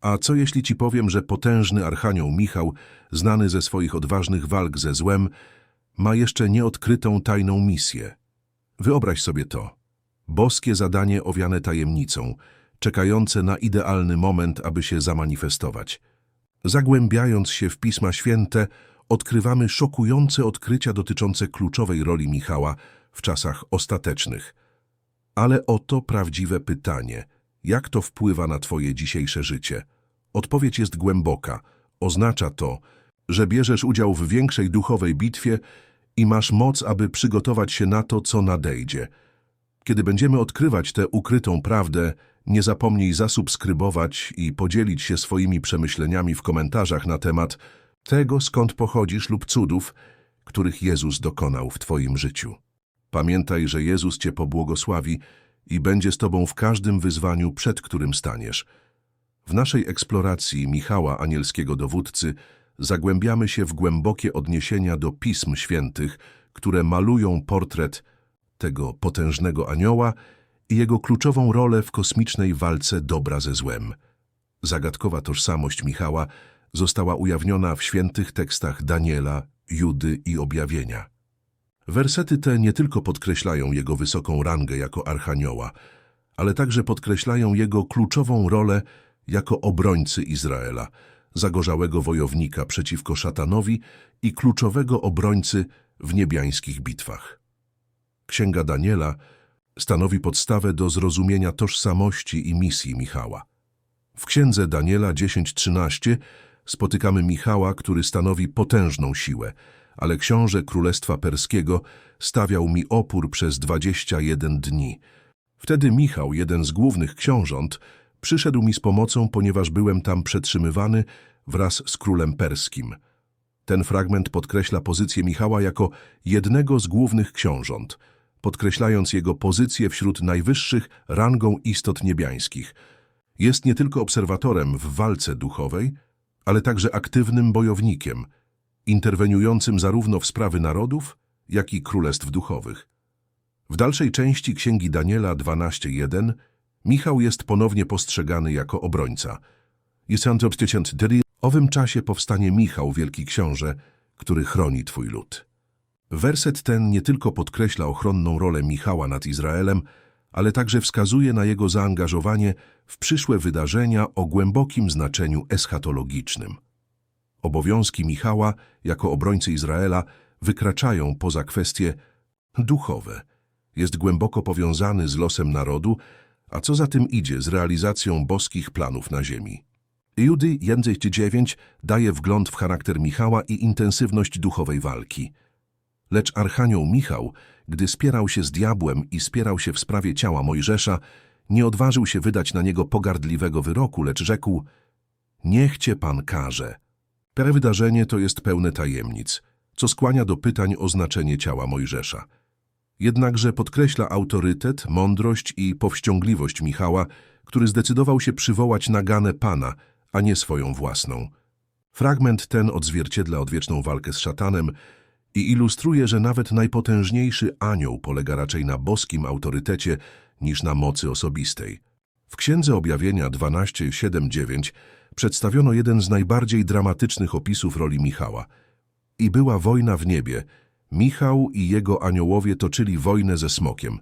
A co jeśli ci powiem, że potężny archanioł Michał, znany ze swoich odważnych walk ze złem, ma jeszcze nieodkrytą tajną misję? Wyobraź sobie to. Boskie zadanie owiane tajemnicą, czekające na idealny moment, aby się zamanifestować. Zagłębiając się w Pisma Święte, odkrywamy szokujące odkrycia dotyczące kluczowej roli Michała w czasach ostatecznych. Ale oto prawdziwe pytanie. Jak to wpływa na twoje dzisiejsze życie? Odpowiedź jest głęboka. Oznacza to, że bierzesz udział w większej duchowej bitwie i masz moc, aby przygotować się na to, co nadejdzie. Kiedy będziemy odkrywać tę ukrytą prawdę, nie zapomnij zasubskrybować i podzielić się swoimi przemyśleniami w komentarzach na temat tego, skąd pochodzisz lub cudów, których Jezus dokonał w Twoim życiu. Pamiętaj, że Jezus Cię pobłogosławi i będzie z Tobą w każdym wyzwaniu, przed którym staniesz. W naszej eksploracji Michała Anielskiego Dowódcy zagłębiamy się w głębokie odniesienia do Pism Świętych, które malują portret tego potężnego anioła i jego kluczową rolę w kosmicznej walce dobra ze złem. Zagadkowa tożsamość Michała została ujawniona w świętych tekstach Daniela, Judy i Objawienia. Wersety te nie tylko podkreślają jego wysoką rangę jako archanioła, ale także podkreślają jego kluczową rolę jako obrońcy Izraela, zagorzałego wojownika przeciwko szatanowi i kluczowego obrońcy w niebiańskich bitwach. Księga Daniela stanowi podstawę do zrozumienia tożsamości i misji Michała. W księdze Daniela 10:13 spotykamy Michała, który stanowi potężną siłę, ale książę Królestwa Perskiego stawiał mi opór przez 21 dni. Wtedy Michał, jeden z głównych książąt, przyszedł mi z pomocą, ponieważ byłem tam przetrzymywany wraz z królem perskim. Ten fragment podkreśla pozycję Michała jako jednego z głównych książąt, podkreślając jego pozycję wśród najwyższych rangą istot niebiańskich. Jest nie tylko obserwatorem w walce duchowej, ale także aktywnym bojownikiem, interweniującym zarówno w sprawy narodów, jak i królestw duchowych. W dalszej części Księgi Daniela 12.1 Michał jest ponownie postrzegany jako obrońca. W owym czasie powstanie Michał, wielki książę, który chroni twój lud. Werset ten nie tylko podkreśla ochronną rolę Michała nad Izraelem, ale także wskazuje na jego zaangażowanie w przyszłe wydarzenia o głębokim znaczeniu eschatologicznym. Obowiązki Michała jako obrońcy Izraela wykraczają poza kwestie duchowe. Jest głęboko powiązany z losem narodu, a co za tym idzie z realizacją boskich planów na ziemi. Judy 1:9 daje wgląd w charakter Michała i intensywność duchowej walki. Lecz Archanioł Michał, gdy spierał się z diabłem i spierał się w sprawie ciała Mojżesza, nie odważył się wydać na niego pogardliwego wyroku, lecz rzekł Niech cię Pan karze. Te wydarzenie to jest pełne tajemnic, co skłania do pytań o znaczenie ciała Mojżesza. Jednakże podkreśla autorytet, mądrość i powściągliwość Michała, który zdecydował się przywołać naganę Pana, a nie swoją własną. Fragment ten odzwierciedla odwieczną walkę z szatanem i ilustruje, że nawet najpotężniejszy anioł polega raczej na boskim autorytecie niż na mocy osobistej. W Księdze Objawienia 12:7-9 przedstawiono jeden z najbardziej dramatycznych opisów roli Michała. I była wojna w niebie. Michał i jego aniołowie toczyli wojnę ze smokiem.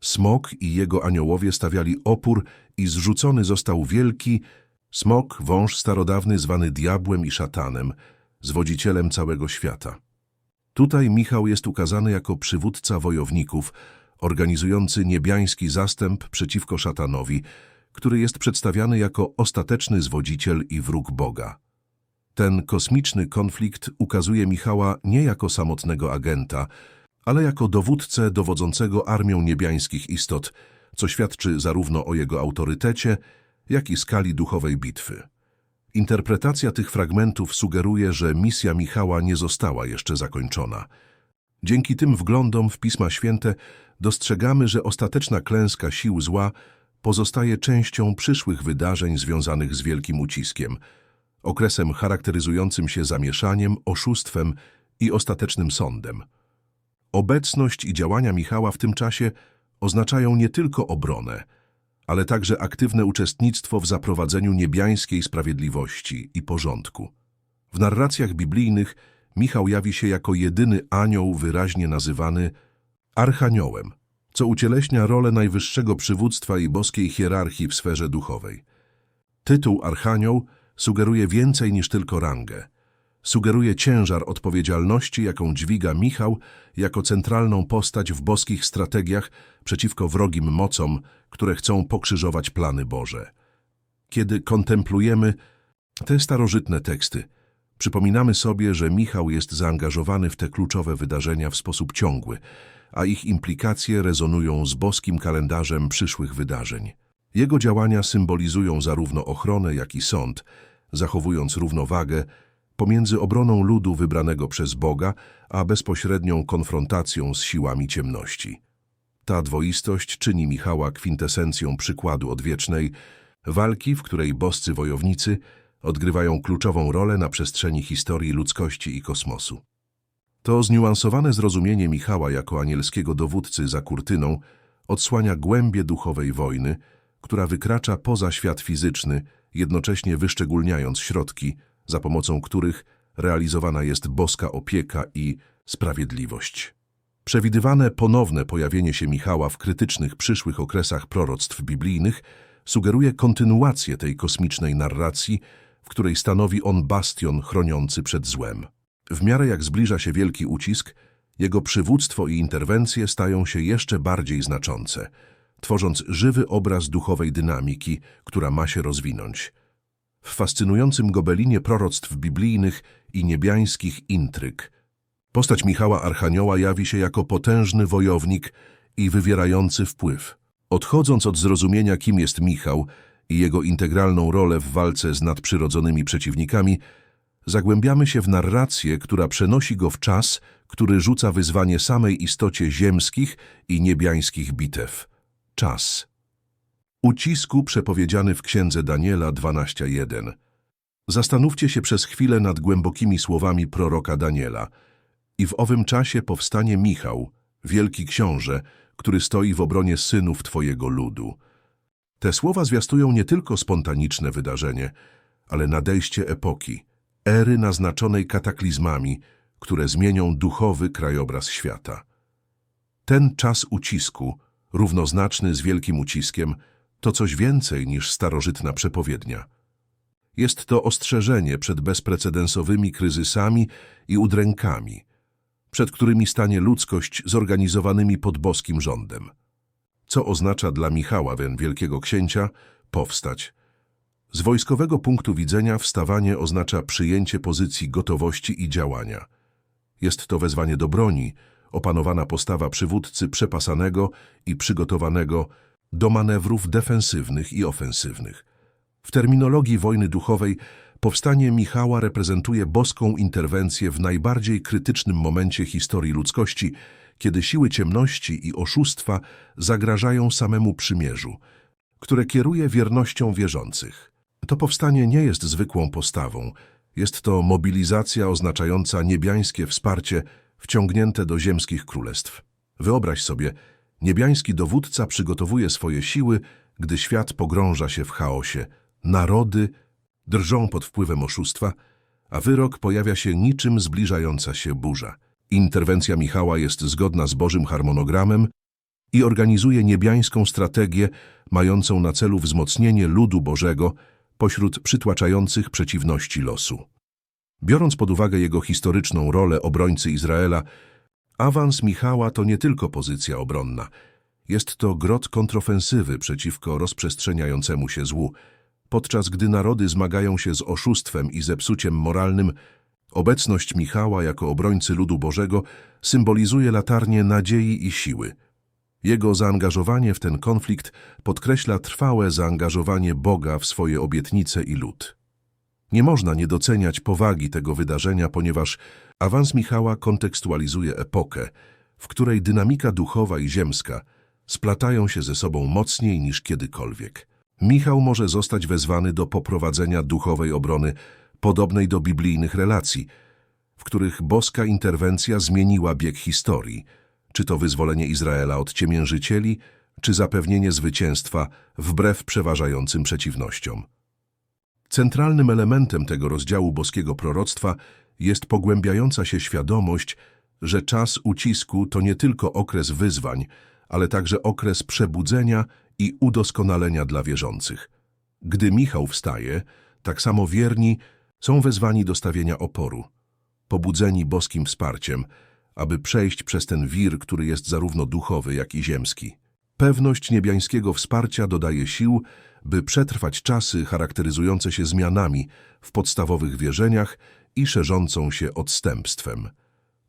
Smok i jego aniołowie stawiali opór i zrzucony został wielki smok, wąż starodawny zwany diabłem i szatanem, zwodzicielem całego świata. Tutaj Michał jest ukazany jako przywódca wojowników, organizujący niebiański zastęp przeciwko szatanowi, który jest przedstawiany jako ostateczny zwodziciel i wróg Boga. Ten kosmiczny konflikt ukazuje Michała nie jako samotnego agenta, ale jako dowódcę dowodzącego armią niebiańskich istot, co świadczy zarówno o jego autorytecie, jak i skali duchowej bitwy. Interpretacja tych fragmentów sugeruje, że misja Michała nie została jeszcze zakończona. Dzięki tym wglądom w Pisma Święte dostrzegamy, że ostateczna klęska sił zła pozostaje częścią przyszłych wydarzeń związanych z wielkim uciskiem, okresem charakteryzującym się zamieszaniem, oszustwem i ostatecznym sądem. Obecność i działania Michała w tym czasie oznaczają nie tylko obronę, ale także aktywne uczestnictwo w zaprowadzeniu niebiańskiej sprawiedliwości i porządku. W narracjach biblijnych Michał jawi się jako jedyny anioł wyraźnie nazywany archaniołem, co ucieleśnia rolę najwyższego przywództwa i boskiej hierarchii w sferze duchowej. Tytuł archanioł sugeruje więcej niż tylko rangę. Sugeruje ciężar odpowiedzialności, jaką dźwiga Michał jako centralną postać w boskich strategiach przeciwko wrogim mocom, które chcą pokrzyżować plany Boże. Kiedy kontemplujemy te starożytne teksty, przypominamy sobie, że Michał jest zaangażowany w te kluczowe wydarzenia w sposób ciągły, a ich implikacje rezonują z boskim kalendarzem przyszłych wydarzeń. Jego działania symbolizują zarówno ochronę, jak i sąd, zachowując równowagę pomiędzy obroną ludu wybranego przez Boga, a bezpośrednią konfrontacją z siłami ciemności. Ta dwoistość czyni Michała kwintesencją przykładu odwiecznej walki, w której boscy wojownicy odgrywają kluczową rolę na przestrzeni historii ludzkości i kosmosu. To zniuansowane zrozumienie Michała jako anielskiego dowódcy za kurtyną odsłania głębie duchowej wojny, która wykracza poza świat fizyczny, jednocześnie wyszczególniając środki, za pomocą których realizowana jest boska opieka i sprawiedliwość. Przewidywane ponowne pojawienie się Michała w krytycznych przyszłych okresach proroctw biblijnych sugeruje kontynuację tej kosmicznej narracji, w której stanowi on bastion chroniący przed złem. W miarę jak zbliża się wielki ucisk, jego przywództwo i interwencje stają się jeszcze bardziej znaczące, tworząc żywy obraz duchowej dynamiki, która ma się rozwinąć. W fascynującym gobelinie proroctw biblijnych i niebiańskich intryg postać Michała Archanioła jawi się jako potężny wojownik i wywierający wpływ. Odchodząc od zrozumienia, kim jest Michał i jego integralną rolę w walce z nadprzyrodzonymi przeciwnikami, zagłębiamy się w narrację, która przenosi go w czas, który rzuca wyzwanie samej istocie ziemskich i niebiańskich bitew. Czas. Ucisku przepowiedziany w księdze Daniela 12.1. Zastanówcie się przez chwilę nad głębokimi słowami proroka Daniela. I w owym czasie powstanie Michał, wielki książę, który stoi w obronie synów Twojego ludu. Te słowa zwiastują nie tylko spontaniczne wydarzenie, ale nadejście epoki, ery naznaczonej kataklizmami, które zmienią duchowy krajobraz świata. Ten czas ucisku, równoznaczny z wielkim uciskiem, to coś więcej niż starożytna przepowiednia. Jest to ostrzeżenie przed bezprecedensowymi kryzysami i udrękami, przed którymi stanie ludzkość zorganizowanymi pod boskim rządem. Co oznacza dla Michała, ten wielkiego księcia, powstać? Z wojskowego punktu widzenia wstawanie oznacza przyjęcie pozycji gotowości i działania. Jest to wezwanie do broni, opanowana postawa przywódcy przepasanego i przygotowanego do manewrów defensywnych i ofensywnych. W terminologii wojny duchowej powstanie Michała reprezentuje boską interwencję w najbardziej krytycznym momencie historii ludzkości, kiedy siły ciemności i oszustwa zagrażają samemu przymierzu, które kieruje wiernością wierzących. To powstanie nie jest zwykłą postawą, jest to mobilizacja oznaczająca niebiańskie wsparcie wciągnięte do ziemskich królestw. Wyobraź sobie, Niebiański dowódca przygotowuje swoje siły, gdy świat pogrąża się w chaosie. Narody drżą pod wpływem oszustwa, a wyrok pojawia się niczym zbliżająca się burza. Interwencja Michała jest zgodna z Bożym harmonogramem i organizuje niebiańską strategię mającą na celu wzmocnienie ludu Bożego pośród przytłaczających przeciwności losu. Biorąc pod uwagę jego historyczną rolę obrońcy Izraela, Awans Michała to nie tylko pozycja obronna. Jest to grot kontrofensywy przeciwko rozprzestrzeniającemu się złu. Podczas gdy narody zmagają się z oszustwem i zepsuciem moralnym, obecność Michała jako obrońcy ludu Bożego symbolizuje latarnię nadziei i siły. Jego zaangażowanie w ten konflikt podkreśla trwałe zaangażowanie Boga w swoje obietnice i lud. Nie można nie doceniać powagi tego wydarzenia, ponieważ awans Michała kontekstualizuje epokę, w której dynamika duchowa i ziemska splatają się ze sobą mocniej niż kiedykolwiek. Michał może zostać wezwany do poprowadzenia duchowej obrony podobnej do biblijnych relacji, w których boska interwencja zmieniła bieg historii, czy to wyzwolenie Izraela od ciemiężycieli, czy zapewnienie zwycięstwa wbrew przeważającym przeciwnościom. Centralnym elementem tego rozdziału boskiego proroctwa jest pogłębiająca się świadomość, że czas ucisku to nie tylko okres wyzwań, ale także okres przebudzenia i udoskonalenia dla wierzących. Gdy Michał wstaje, tak samo wierni są wezwani do stawienia oporu, pobudzeni boskim wsparciem, aby przejść przez ten wir, który jest zarówno duchowy, jak i ziemski. Pewność niebiańskiego wsparcia dodaje sił, by przetrwać czasy charakteryzujące się zmianami w podstawowych wierzeniach i szerzącą się odstępstwem.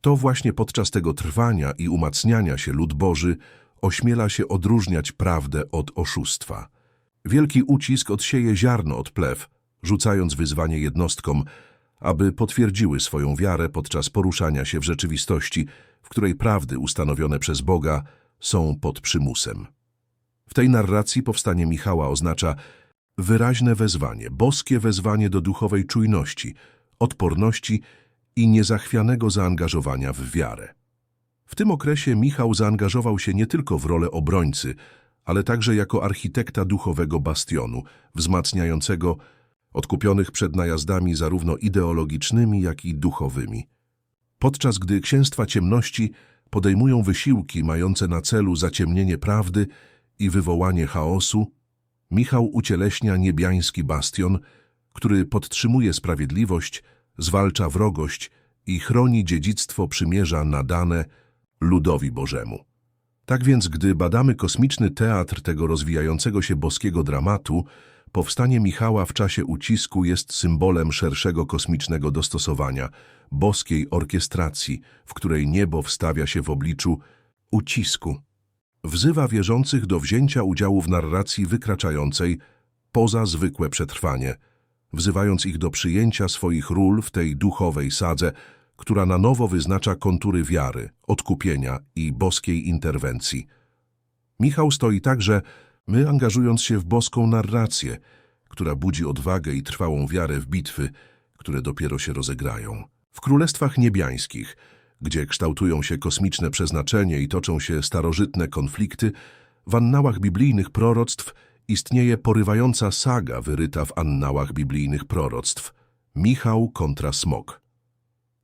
To właśnie podczas tego trwania i umacniania się lud Boży ośmiela się odróżniać prawdę od oszustwa. Wielki ucisk odsieje ziarno od plew, rzucając wyzwanie jednostkom, aby potwierdziły swoją wiarę podczas poruszania się w rzeczywistości, w której prawdy ustanowione przez Boga są pod przymusem. W tej narracji powstanie Michała oznacza wyraźne wezwanie, boskie wezwanie do duchowej czujności, odporności i niezachwianego zaangażowania w wiarę. W tym okresie Michał zaangażował się nie tylko w rolę obrońcy, ale także jako architekta duchowego bastionu, wzmacniającego odkupionych przed najazdami zarówno ideologicznymi, jak i duchowymi. Podczas gdy księstwa ciemności podejmują wysiłki mające na celu zaciemnienie prawdy i wywołanie chaosu, Michał ucieleśnia niebiański bastion, który podtrzymuje sprawiedliwość, zwalcza wrogość i chroni dziedzictwo przymierza nadane ludowi Bożemu. Tak więc, gdy badamy kosmiczny teatr tego rozwijającego się boskiego dramatu, powstanie Michała w czasie ucisku jest symbolem szerszego kosmicznego dostosowania, boskiej orkiestracji, w której niebo wstawia się w obliczu ucisku. Wzywa wierzących do wzięcia udziału w narracji wykraczającej poza zwykłe przetrwanie, wzywając ich do przyjęcia swoich ról w tej duchowej sadze, która na nowo wyznacza kontury wiary, odkupienia i boskiej interwencji. Michał stoi także, my angażując się w boską narrację, która budzi odwagę i trwałą wiarę w bitwy, które dopiero się rozegrają. W królestwach niebiańskich, gdzie kształtują się kosmiczne przeznaczenie i toczą się starożytne konflikty, w annałach biblijnych proroctw istnieje porywająca saga wyryta w annałach biblijnych proroctw Michał kontra Smok.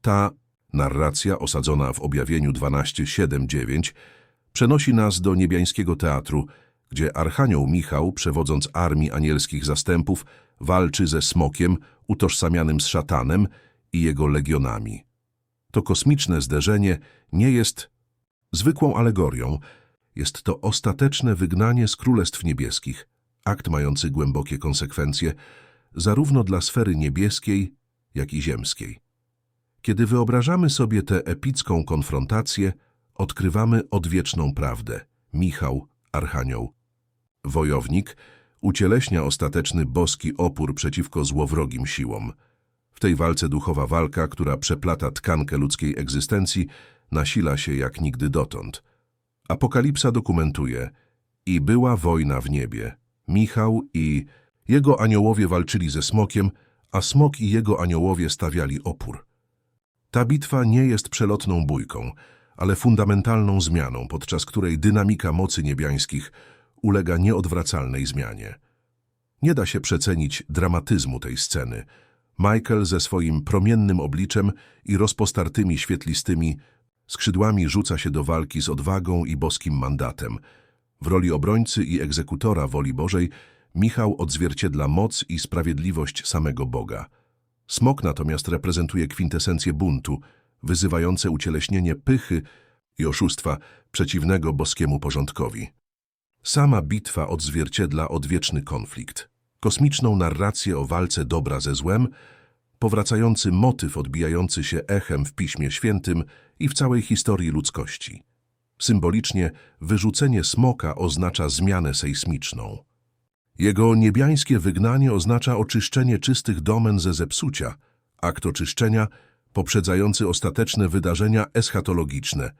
Ta narracja osadzona w objawieniu 12:7-9 przenosi nas do niebiańskiego teatru, gdzie Archanioł Michał, przewodząc armii anielskich zastępów, walczy ze smokiem utożsamianym z szatanem i jego legionami. To kosmiczne zderzenie nie jest zwykłą alegorią, jest to ostateczne wygnanie z królestw niebieskich, akt mający głębokie konsekwencje zarówno dla sfery niebieskiej, jak i ziemskiej. Kiedy wyobrażamy sobie tę epicką konfrontację, odkrywamy odwieczną prawdę. Michał, Archanioł, wojownik, ucieleśnia ostateczny boski opór przeciwko złowrogim siłom. W tej walce duchowa walka, która przeplata tkankę ludzkiej egzystencji, nasila się jak nigdy dotąd. Apokalipsa dokumentuje i była wojna w niebie. Michał i jego aniołowie walczyli ze smokiem, a smok i jego aniołowie stawiali opór. Ta bitwa nie jest przelotną bójką, ale fundamentalną zmianą, podczas której dynamika mocy niebiańskich ulega nieodwracalnej zmianie. Nie da się przecenić dramatyzmu tej sceny. Michael ze swoim promiennym obliczem i rozpostartymi świetlistymi skrzydłami rzuca się do walki z odwagą i boskim mandatem. W roli obrońcy i egzekutora woli Bożej Michał odzwierciedla moc i sprawiedliwość samego Boga. Smok natomiast reprezentuje kwintesencję buntu, wyzywające ucieleśnienie pychy i oszustwa przeciwnego boskiemu porządkowi. Sama bitwa odzwierciedla odwieczny konflikt, kosmiczną narrację o walce dobra ze złem, powracający motyw odbijający się echem w Piśmie Świętym i w całej historii ludzkości. Symbolicznie wyrzucenie smoka oznacza zmianę sejsmiczną. Jego niebiańskie wygnanie oznacza oczyszczenie czystych domen ze zepsucia, akt oczyszczenia poprzedzający ostateczne wydarzenia eschatologiczne.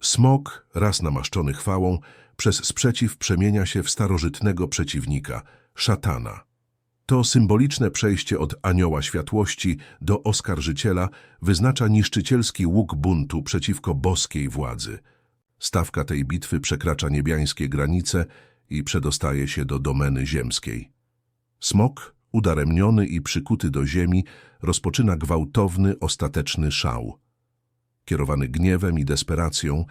Smok, raz namaszczony chwałą, przez sprzeciw przemienia się w starożytnego przeciwnika, szatana. To symboliczne przejście od anioła światłości do oskarżyciela wyznacza niszczycielski łuk buntu przeciwko boskiej władzy. Stawka tej bitwy przekracza niebiańskie granice i przedostaje się do domeny ziemskiej. Smok, udaremniony i przykuty do ziemi, rozpoczyna gwałtowny, ostateczny szał. Kierowany gniewem i desperacją,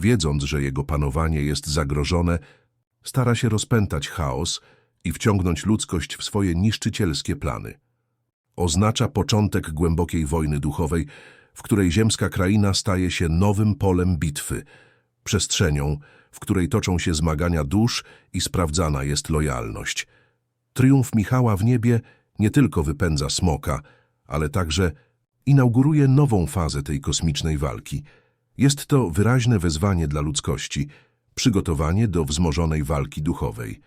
wiedząc, że jego panowanie jest zagrożone, stara się rozpętać chaos i wciągnąć ludzkość w swoje niszczycielskie plany. Oznacza początek głębokiej wojny duchowej, w której ziemska kraina staje się nowym polem bitwy, przestrzenią, w której toczą się zmagania dusz i sprawdzana jest lojalność. Triumf Michała w niebie nie tylko wypędza smoka, ale także inauguruje nową fazę tej kosmicznej walki. Jest to wyraźne wezwanie dla ludzkości, przygotowanie do wzmożonej walki duchowej.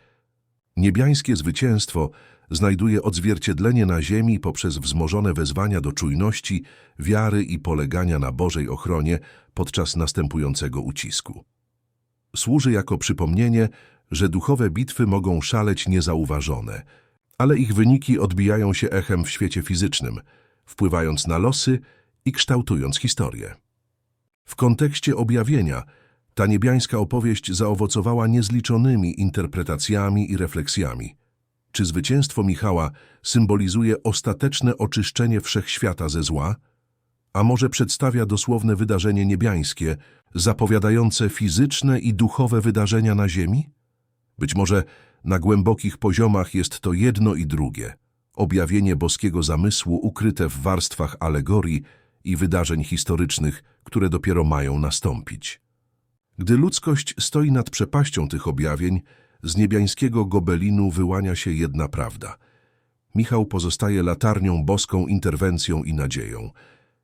Niebiańskie zwycięstwo znajduje odzwierciedlenie na ziemi poprzez wzmożone wezwania do czujności, wiary i polegania na Bożej ochronie podczas następującego ucisku. Służy jako przypomnienie, że duchowe bitwy mogą szaleć niezauważone, ale ich wyniki odbijają się echem w świecie fizycznym, wpływając na losy i kształtując historię. W kontekście objawienia ta niebiańska opowieść zaowocowała niezliczonymi interpretacjami i refleksjami. Czy zwycięstwo Michała symbolizuje ostateczne oczyszczenie wszechświata ze zła? A może przedstawia dosłowne wydarzenie niebiańskie, zapowiadające fizyczne i duchowe wydarzenia na ziemi? Być może na głębokich poziomach jest to jedno i drugie. Objawienie boskiego zamysłu ukryte w warstwach alegorii i wydarzeń historycznych, które dopiero mają nastąpić. Gdy ludzkość stoi nad przepaścią tych objawień, z niebiańskiego gobelinu wyłania się jedna prawda. Michał pozostaje latarnią boską interwencją i nadzieją.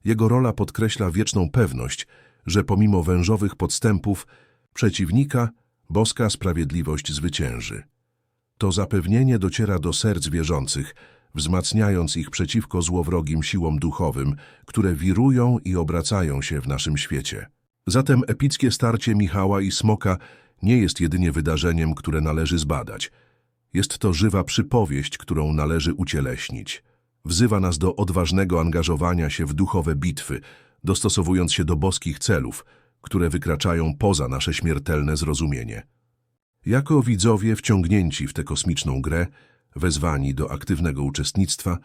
Jego rola podkreśla wieczną pewność, że pomimo wężowych podstępów przeciwnika boska sprawiedliwość zwycięży. To zapewnienie dociera do serc wierzących, wzmacniając ich przeciwko złowrogim siłom duchowym, które wirują i obracają się w naszym świecie. Zatem epickie starcie Michała i Smoka nie jest jedynie wydarzeniem, które należy zbadać. Jest to żywa przypowieść, którą należy ucieleśnić. Wzywa nas do odważnego angażowania się w duchowe bitwy, dostosowując się do boskich celów, które wykraczają poza nasze śmiertelne zrozumienie. Jako widzowie wciągnięci w tę kosmiczną grę, wezwani do aktywnego uczestnictwa,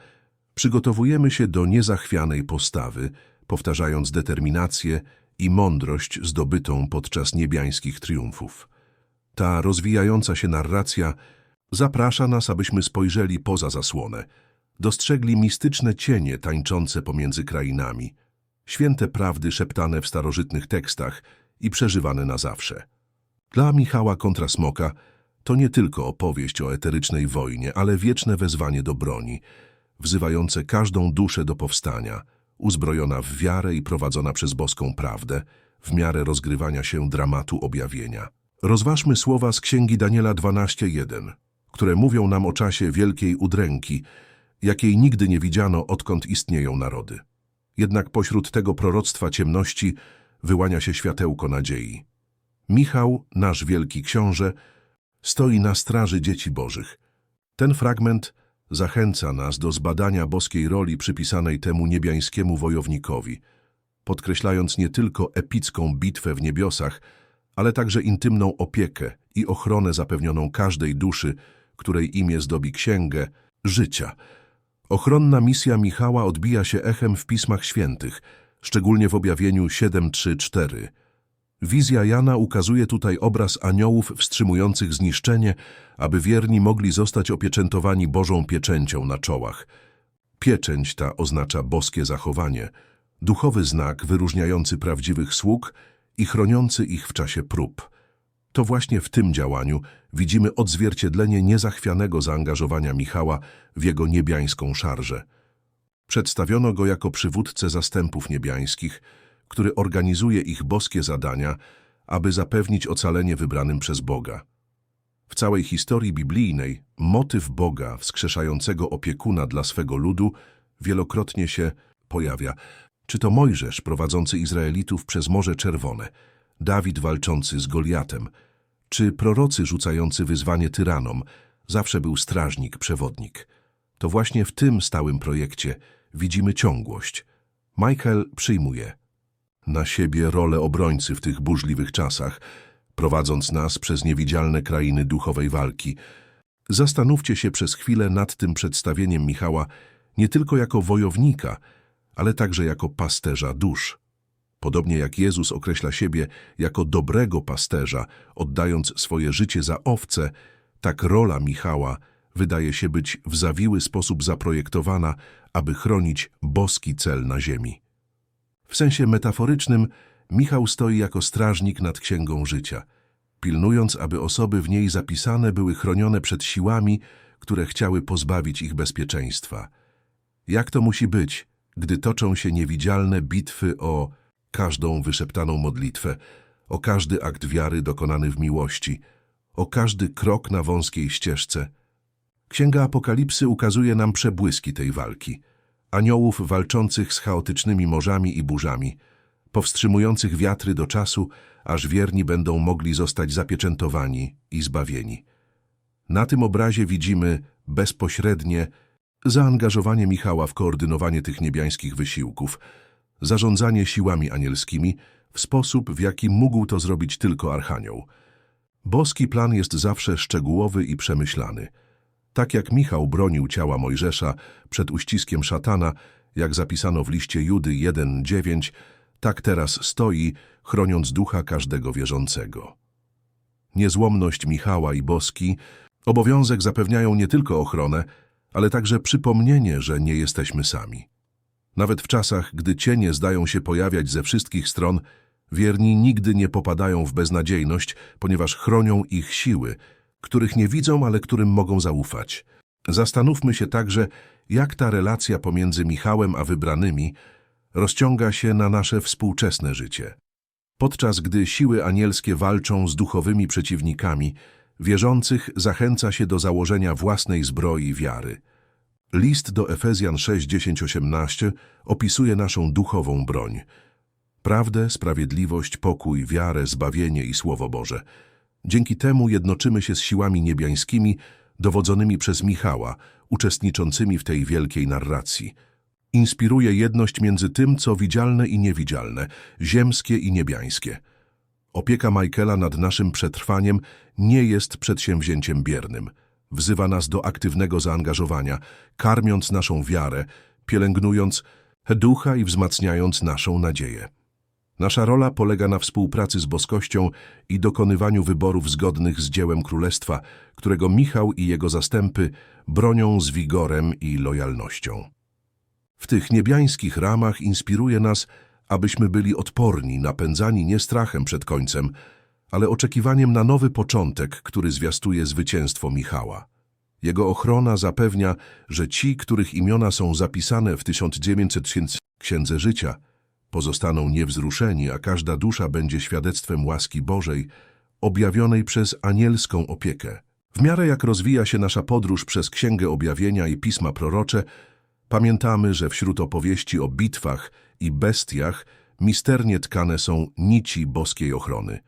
przygotowujemy się do niezachwianej postawy, powtarzając determinację i mądrość zdobytą podczas niebiańskich triumfów. Ta rozwijająca się narracja zaprasza nas, abyśmy spojrzeli poza zasłonę, dostrzegli mistyczne cienie tańczące pomiędzy krainami, święte prawdy szeptane w starożytnych tekstach i przeżywane na zawsze. Dla Michała kontra Smoka to nie tylko opowieść o eterycznej wojnie, ale wieczne wezwanie do broni, wzywające każdą duszę do powstania, uzbrojona w wiarę i prowadzona przez boską prawdę, w miarę rozgrywania się dramatu objawienia. Rozważmy słowa z Księgi Daniela 12.1, które mówią nam o czasie wielkiej udręki, jakiej nigdy nie widziano, odkąd istnieją narody. Jednak pośród tego proroctwa ciemności wyłania się światełko nadziei. Michał, nasz wielki książę, stoi na straży dzieci bożych. Ten fragment zachęca nas do zbadania boskiej roli przypisanej temu niebiańskiemu wojownikowi, podkreślając nie tylko epicką bitwę w niebiosach, ale także intymną opiekę i ochronę zapewnioną każdej duszy, której imię zdobi księgę życia. Ochronna misja Michała odbija się echem w Pismach Świętych, szczególnie w objawieniu 7.3.4. Wizja Jana ukazuje tutaj obraz aniołów wstrzymujących zniszczenie, aby wierni mogli zostać opieczętowani Bożą pieczęcią na czołach. Pieczęć ta oznacza boskie zachowanie, duchowy znak wyróżniający prawdziwych sług i chroniący ich w czasie prób. To właśnie w tym działaniu widzimy odzwierciedlenie niezachwianego zaangażowania Michała w jego niebiańską szarżę. Przedstawiono go jako przywódcę zastępów niebiańskich, który organizuje ich boskie zadania, aby zapewnić ocalenie wybranym przez Boga. W całej historii biblijnej motyw Boga wskrzeszającego opiekuna dla swego ludu wielokrotnie się pojawia. Czy to Mojżesz prowadzący Izraelitów przez Morze Czerwone, Dawid walczący z Goliatem, czy prorocy rzucający wyzwanie tyranom, zawsze był strażnik, przewodnik. To właśnie w tym stałym projekcie widzimy ciągłość. Michael przyjmuje – na siebie rolę obrońcy w tych burzliwych czasach, prowadząc nas przez niewidzialne krainy duchowej walki. Zastanówcie się przez chwilę nad tym przedstawieniem Michała nie tylko jako wojownika, ale także jako pasterza dusz. Podobnie jak Jezus określa siebie jako dobrego pasterza, oddając swoje życie za owce, tak rola Michała wydaje się być w zawiły sposób zaprojektowana, aby chronić boski cel na ziemi. W sensie metaforycznym Michał stoi jako strażnik nad księgą życia, pilnując, aby osoby w niej zapisane były chronione przed siłami, które chciały pozbawić ich bezpieczeństwa. Jak to musi być, gdy toczą się niewidzialne bitwy o każdą wyszeptaną modlitwę, o każdy akt wiary dokonany w miłości, o każdy krok na wąskiej ścieżce? Księga Apokalipsy ukazuje nam przebłyski tej walki. Aniołów walczących z chaotycznymi morzami i burzami, powstrzymujących wiatry do czasu, aż wierni będą mogli zostać zapieczętowani i zbawieni. Na tym obrazie widzimy bezpośrednie zaangażowanie Michała w koordynowanie tych niebiańskich wysiłków, zarządzanie siłami anielskimi w sposób, w jaki mógł to zrobić tylko Archanioł. Boski plan jest zawsze szczegółowy i przemyślany. Tak jak Michał bronił ciała Mojżesza przed uściskiem szatana, jak zapisano w liście Judy 1:9, tak teraz stoi, chroniąc ducha każdego wierzącego. Niezłomność Michała i Boski obowiązek zapewniają nie tylko ochronę, ale także przypomnienie, że nie jesteśmy sami. Nawet w czasach, gdy cienie zdają się pojawiać ze wszystkich stron, wierni nigdy nie popadają w beznadziejność, ponieważ chronią ich siły, których nie widzą, ale którym mogą zaufać. Zastanówmy się także, jak ta relacja pomiędzy Michałem a wybranymi rozciąga się na nasze współczesne życie. Podczas gdy siły anielskie walczą z duchowymi przeciwnikami, wierzących zachęca się do założenia własnej zbroi wiary. List do Efezjan 6, 10, 18 opisuje naszą duchową broń. Prawdę, sprawiedliwość, pokój, wiarę, zbawienie i Słowo Boże. Dzięki temu jednoczymy się z siłami niebiańskimi, dowodzonymi przez Michała, uczestniczącymi w tej wielkiej narracji. Inspiruje jedność między tym, co widzialne i niewidzialne, ziemskie i niebiańskie. Opieka Michaela nad naszym przetrwaniem nie jest przedsięwzięciem biernym. Wzywa nas do aktywnego zaangażowania, karmiąc naszą wiarę, pielęgnując ducha i wzmacniając naszą nadzieję. Nasza rola polega na współpracy z boskością i dokonywaniu wyborów zgodnych z dziełem królestwa, którego Michał i jego zastępy bronią z wigorem i lojalnością. W tych niebiańskich ramach inspiruje nas, abyśmy byli odporni, napędzani nie strachem przed końcem, ale oczekiwaniem na nowy początek, który zwiastuje zwycięstwo Michała. Jego ochrona zapewnia, że ci, których imiona są zapisane w 1900 Księdze Życia, pozostaną niewzruszeni, a każda dusza będzie świadectwem łaski Bożej, objawionej przez anielską opiekę. W miarę jak rozwija się nasza podróż przez Księgę Objawienia i Pisma Prorocze, pamiętamy, że wśród opowieści o bitwach i bestiach misternie tkane są nici boskiej ochrony.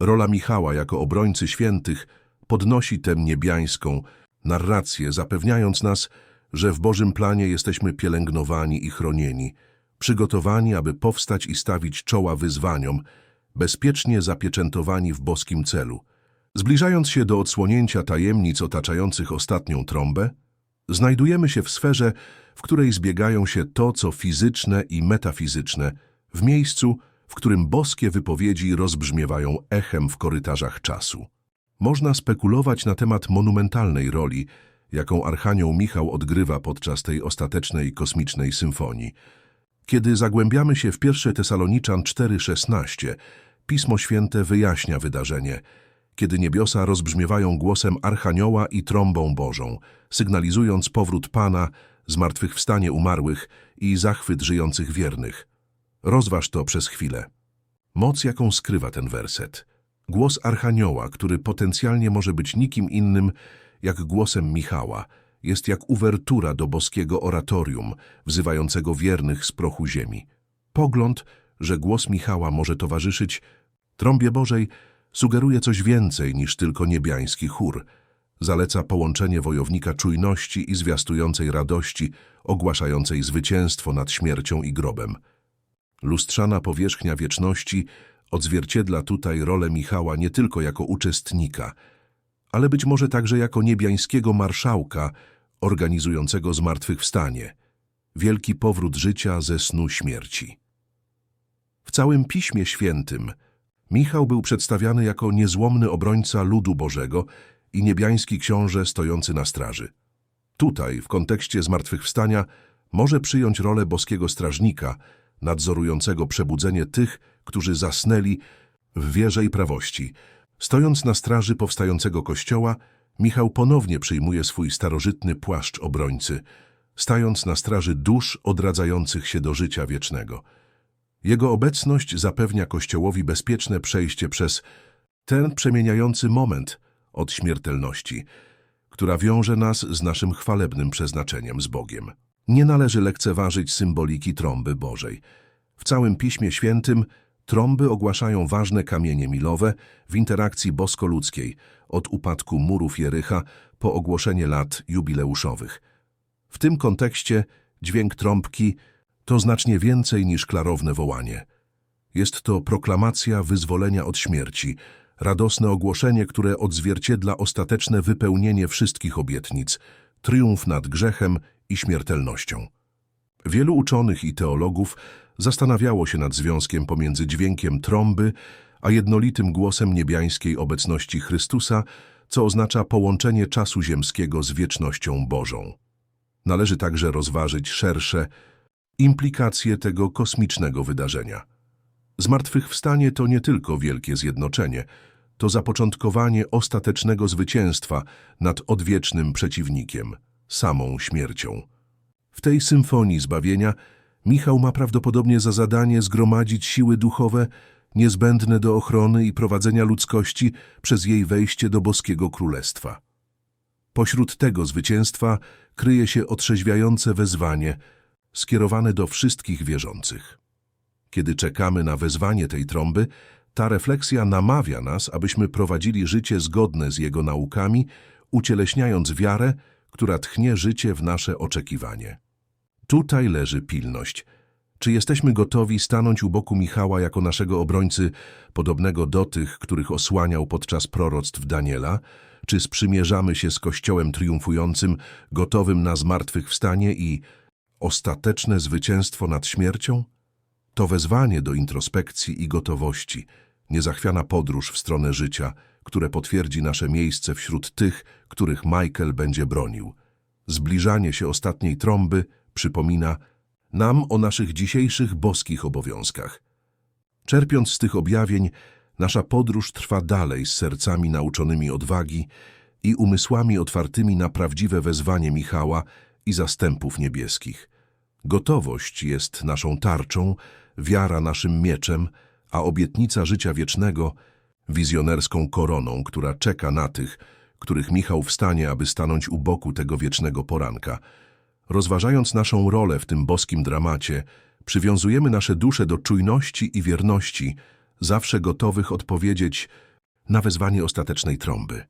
Rola Michała jako obrońcy świętych podnosi tę niebiańską narrację, zapewniając nas, że w Bożym planie jesteśmy pielęgnowani i chronieni, przygotowani, aby powstać i stawić czoła wyzwaniom, bezpiecznie zapieczętowani w boskim celu. Zbliżając się do odsłonięcia tajemnic otaczających ostatnią trąbę, znajdujemy się w sferze, w której zbiegają się to, co fizyczne i metafizyczne, w miejscu, w którym boskie wypowiedzi rozbrzmiewają echem w korytarzach czasu. Można spekulować na temat monumentalnej roli, jaką Archanioł Michał odgrywa podczas tej ostatecznej kosmicznej symfonii. Kiedy zagłębiamy się w 1 Tesaloniczan 4,16, Pismo Święte wyjaśnia wydarzenie, kiedy niebiosa rozbrzmiewają głosem Archanioła i trąbą Bożą, sygnalizując powrót Pana, zmartwychwstanie umarłych i zachwyt żyjących wiernych. Rozważ to przez chwilę. Moc, jaką skrywa ten werset. Głos Archanioła, który potencjalnie może być nikim innym jak głosem Michała, jest jak uwertura do boskiego oratorium, wzywającego wiernych z prochu ziemi. Pogląd, że głos Michała może towarzyszyć trąbie Bożej, sugeruje coś więcej niż tylko niebiański chór. Zaleca połączenie wojownika czujności i zwiastującej radości, ogłaszającej zwycięstwo nad śmiercią i grobem. Lustrzana powierzchnia wieczności odzwierciedla tutaj rolę Michała nie tylko jako uczestnika, ale być może także jako niebiańskiego marszałka organizującego zmartwychwstanie, wielki powrót życia ze snu śmierci. W całym Piśmie Świętym Michał był przedstawiany jako niezłomny obrońca ludu Bożego i niebiański książę stojący na straży. Tutaj, w kontekście zmartwychwstania, może przyjąć rolę boskiego strażnika, nadzorującego przebudzenie tych, którzy zasnęli w wierze i prawości. Stojąc na straży powstającego kościoła, Michał ponownie przyjmuje swój starożytny płaszcz obrońcy, stając na straży dusz odradzających się do życia wiecznego. Jego obecność zapewnia Kościołowi bezpieczne przejście przez ten przemieniający moment od śmiertelności, która wiąże nas z naszym chwalebnym przeznaczeniem z Bogiem. Nie należy lekceważyć symboliki trąby Bożej. W całym Piśmie Świętym trąby ogłaszają ważne kamienie milowe w interakcji bosko-ludzkiej, od upadku murów Jericha po ogłoszenie lat jubileuszowych. W tym kontekście dźwięk trąbki to znacznie więcej niż klarowne wołanie. Jest to proklamacja wyzwolenia od śmierci, radosne ogłoszenie, które odzwierciedla ostateczne wypełnienie wszystkich obietnic, triumf nad grzechem i śmiertelnością. Wielu uczonych i teologów zastanawiało się nad związkiem pomiędzy dźwiękiem trąby a jednolitym głosem niebiańskiej obecności Chrystusa, co oznacza połączenie czasu ziemskiego z wiecznością Bożą. Należy także rozważyć szersze implikacje tego kosmicznego wydarzenia. Zmartwychwstanie to nie tylko wielkie zjednoczenie, to zapoczątkowanie ostatecznego zwycięstwa nad odwiecznym przeciwnikiem, samą śmiercią. W tej symfonii zbawienia Michał ma prawdopodobnie za zadanie zgromadzić siły duchowe niezbędne do ochrony i prowadzenia ludzkości przez jej wejście do boskiego królestwa. Pośród tego zwycięstwa kryje się otrzeźwiające wezwanie skierowane do wszystkich wierzących. Kiedy czekamy na wezwanie tej trąby, ta refleksja namawia nas, abyśmy prowadzili życie zgodne z jego naukami, ucieleśniając wiarę, która tchnie życie w nasze oczekiwanie. Tutaj leży pilność. Czy jesteśmy gotowi stanąć u boku Michała jako naszego obrońcy, podobnego do tych, których osłaniał podczas proroctw Daniela? Czy sprzymierzamy się z Kościołem triumfującym, gotowym na zmartwychwstanie i ostateczne zwycięstwo nad śmiercią? To wezwanie do introspekcji i gotowości, niezachwiana podróż w stronę życia, które potwierdzi nasze miejsce wśród tych, których Michael będzie bronił. Zbliżanie się ostatniej trąby przypomina nam o naszych dzisiejszych boskich obowiązkach. Czerpiąc z tych objawień, nasza podróż trwa dalej z sercami nauczonymi odwagi i umysłami otwartymi na prawdziwe wezwanie Michała i zastępów niebieskich. Gotowość jest naszą tarczą, wiara naszym mieczem, a obietnica życia wiecznego wizjonerską koroną, która czeka na tych, których Michał wstanie, aby stanąć u boku tego wiecznego poranka. Rozważając naszą rolę w tym boskim dramacie, przywiązujemy nasze dusze do czujności i wierności, zawsze gotowych odpowiedzieć na wezwanie ostatecznej trąby.